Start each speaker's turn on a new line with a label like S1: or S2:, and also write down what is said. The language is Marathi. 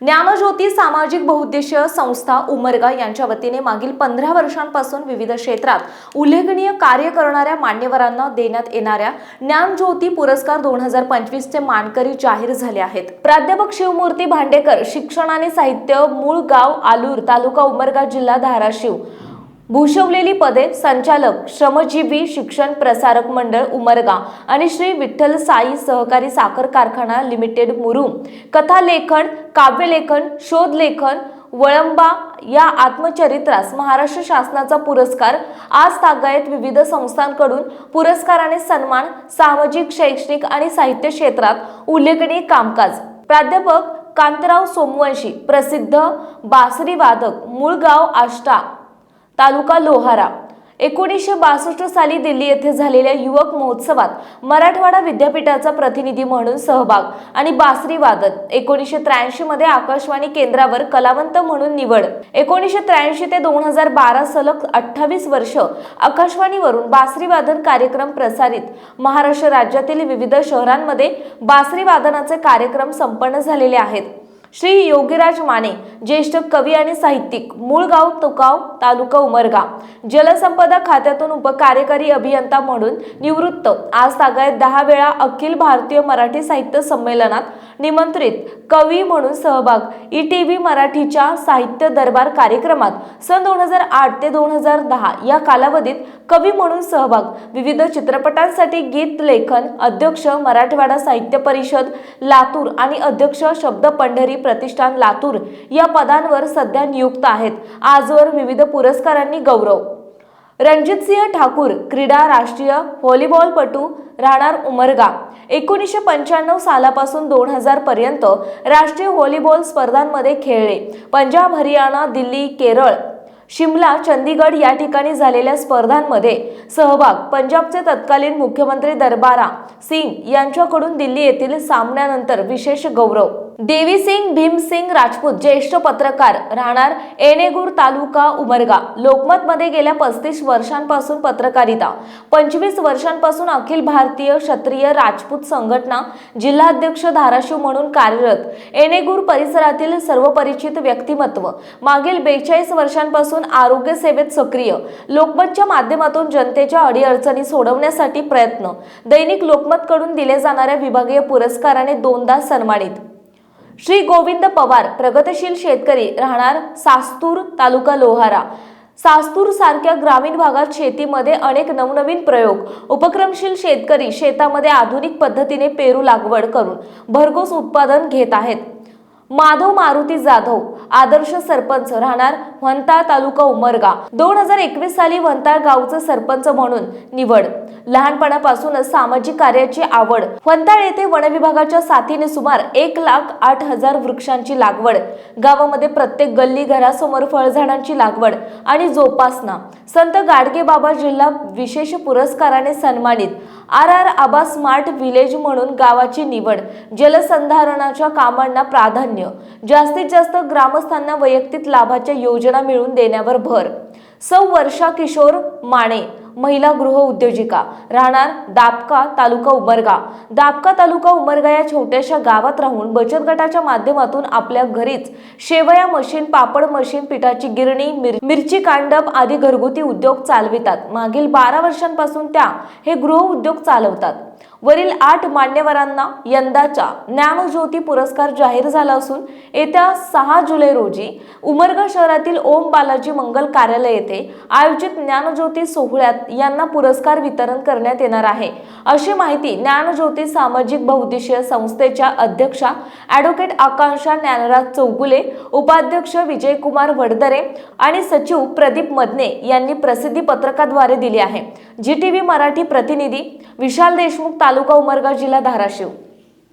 S1: ज्ञानज्योती सामाजिक बहुउद्देशीय संस्था उमरगा यांच्या वतीने मागील पंधरा वर्षांपासून विविध क्षेत्रात उल्लेखनीय कार्य करणाऱ्या मान्यवरांना देण्यात येणाऱ्या ज्ञानज्योती पुरस्कार दोन हजार पंचवीसचे मानकरी जाहीर झाले आहेत. प्राध्यापक शिवमूर्ती भांडेकर शिक्षण आणि साहित्य मूळ गाव आलूर तालुका उमरगा जिल्हा धाराशिव. भूषवलेली पदे संचालक श्रमजीवी शिक्षण प्रसारक मंडळ उमरगा आणि श्री विठ्ठल साई सहकारी साखर कारखाना लिमिटेड मुरुम. कथालेखन काव्यलेखन शोधलेखन वळंबा या आत्मचरित्रास महाराष्ट्र शासनाचा पुरस्कार आज तागायत विविध संस्थांकडून पुरस्काराने सन्मान सामाजिक शैक्षणिक आणि साहित्य क्षेत्रात उल्लेखनीय कामकाज. प्राध्यापक कांतराव सोमवंशी प्रसिद्ध बासरी वादक मूळ गाव आष्टा तालुका लोहारा. एकोणीसशे बासष्ट साली दिल्ली येथे झालेल्या युवक महोत्सवात मराठवाडा विद्यापीठाचा प्रतिनिधी म्हणून सहभाग आणि बासरी वादन. एकोणीसशे त्र्याऐंशी मध्ये आकाशवाणी केंद्रावर कलावंत म्हणून निवड. एकोणीसशे त्र्याऐंशी ते दोन हजार बारा सलग अठ्ठावीस वर्ष आकाशवाणीवरून बासरी वादन कार्यक्रम प्रसारित. महाराष्ट्र राज्यातील विविध शहरांमध्ये बासरी वादनाचे कार्यक्रम संपन्न झालेले आहेत. श्री योगीराज माने ज्येष्ठ कवी आणि साहित्यिक. मूळ गाव तुकाव तालुका उमरगा. जलसंपदा खात्यातून उपकार्यकारी अभियंता म्हणून निवृत्त. आज तागायत दहा वेळा अखिल भारतीय मराठी साहित्य संमेलनात निमंत्रित. कवी म्हणून सहभाग. ई टी व्ही मराठीच्या साहित्य दरबार कार्यक्रमात सन दोन हजार आठ ते दोन हजार दहा या कालावधीत कवी म्हणून सहभाग. विविध चित्रपटांसाठी गीत लेखन अध्यक्ष मराठवाडा साहित्य परिषद लातूर आणि अध्यक्ष शब्द पंढरी प्रतिष्ठान लातूर या पदांवर सध्या नियुक्त आहेत. आजवर विविध पुरस्कारांनी गौरव. रणजितसिंह ठाकूर क्रीडा राष्ट्रीय व्हॉलीबॉलपटू राहणार उमरगा. एकोणीसशे पंच्याण्णव सालापासून दोन हजार पर्यंत राष्ट्रीय व्हॉलीबॉल स्पर्धांमध्ये खेळले. पंजाब हरियाणा दिल्ली केरळ शिमला चंदीगड या ठिकाणी झालेल्या स्पर्धांमध्ये सहभाग. पंजाबचे तत्कालीन मुख्यमंत्री दरबारा सिंग यांच्याकडून दिल्ली येथील सामन्यानंतर विशेष गौरव. देवी सिंग भीमसिंग राजपूत ज्येष्ठ पत्रकार राहणार एनेगूर तालुका उमरगा. लोकमत मध्ये गेल्या पस्तीस वर्षांपासून पत्रकारिता. पंचवीस वर्षांपासून अखिल भारतीय क्षत्रिय राजपूत संघटना जिल्हाध्यक्ष धाराशिव म्हणून कार्यरत. एनेगूर परिसरातील सर्व परिचित व्यक्तिमत्व. मागील बेचाळीस वर्षांपासून आरोग्य सेवेत सक्रिय. लोकमतच्या माध्यमातून जनतेच्या अडीअडचणी सोडवण्यासाठी प्रयत्न. दैनिक लोकमत कडून दिले जाणाऱ्या विभागीय पुरस्काराने दोनदा सन्मानित. श्री गोविंद पवार प्रगतशील शेतकरी राहणार सास्तूर तालुका लोहारा. सास्तूर सारख्या ग्रामीण भागात शेतीमध्ये अनेक नवनवीन प्रयोग उपक्रमशील शेतकरी शेतामध्ये आधुनिक पद्धतीने पेरू लागवड करून भरघोस उत्पादन घेत आहेत. माधव मारुती जाधव आदर्श सरपंच राहणार वंताळ तालुका उमरगा दोन हजार एकवीस साली वंताळ गावचं सरपंच म्हणून निवड. लहानपणापासूनच सामाजिक कार्याची आवड. वंताळ येथे वन विभागाच्या साथीने सुमार एक लाख आठ हजार वृक्षांची लागवड. गावामध्ये प्रत्येक गल्ली घरासमोर फळझाडांची लागवड आणि जोपासना. संत गाडगे बाबा जिल्हा विशेष पुरस्काराने सन्मानित. R R Aba smart village म्हणून गावाची निवड जलसंधारणाच्या कामांना प्राधान्य जास्तीत जास्त ग्रामस्थांना वैयक्तिक लाभाच्या योजना मिळवून देण्यावर भर. सौ वर्षा किशोर माने महिला गृह उद्योजिका. राहणार दापका तालुका उमरगा. दापका तालुका उमरगा या छोट्याशा गावात राहून बचत गटाच्या माध्यमातून आपल्या घरीच शेवया मशीन पापड मशीन पिठाची गिरणी मिर- मिरची कांडप आदी घरगुती उद्योग चालवितात. मागील बारा वर्षांपासून त्या हे गृह उद्योग चालवतात. वरील आठ मान्यवरांना यंदाचा ज्ञानज्योती पुरस्कार जाहीर झाला असून येत्या सहा जुलै रोजी उमरगा शहरातील ओम बालाजी मंगल कार्यालय येथे आयोजित ज्ञानज्योती सोहळ्यात यांना पुरस्कार वितरण करण्यात येणार आहे. अशी माहिती ज्ञानज्योती सामाजिक बहुउद्देशीय संस्थेच्या अध्यक्षा ॲडव्होकेट आकांक्षा ज्ञानराज चौगुले उपाध्यक्ष विजयकुमार वडदरे आणि सचिव प्रदीप मदने यांनी प्रसिद्धी पत्रकाद्वारे दिली आहे. जी टी व्ही मराठी प्रतिनिधी विशाल देशमुख तालुका उमरगा जिल्हा धाराशिव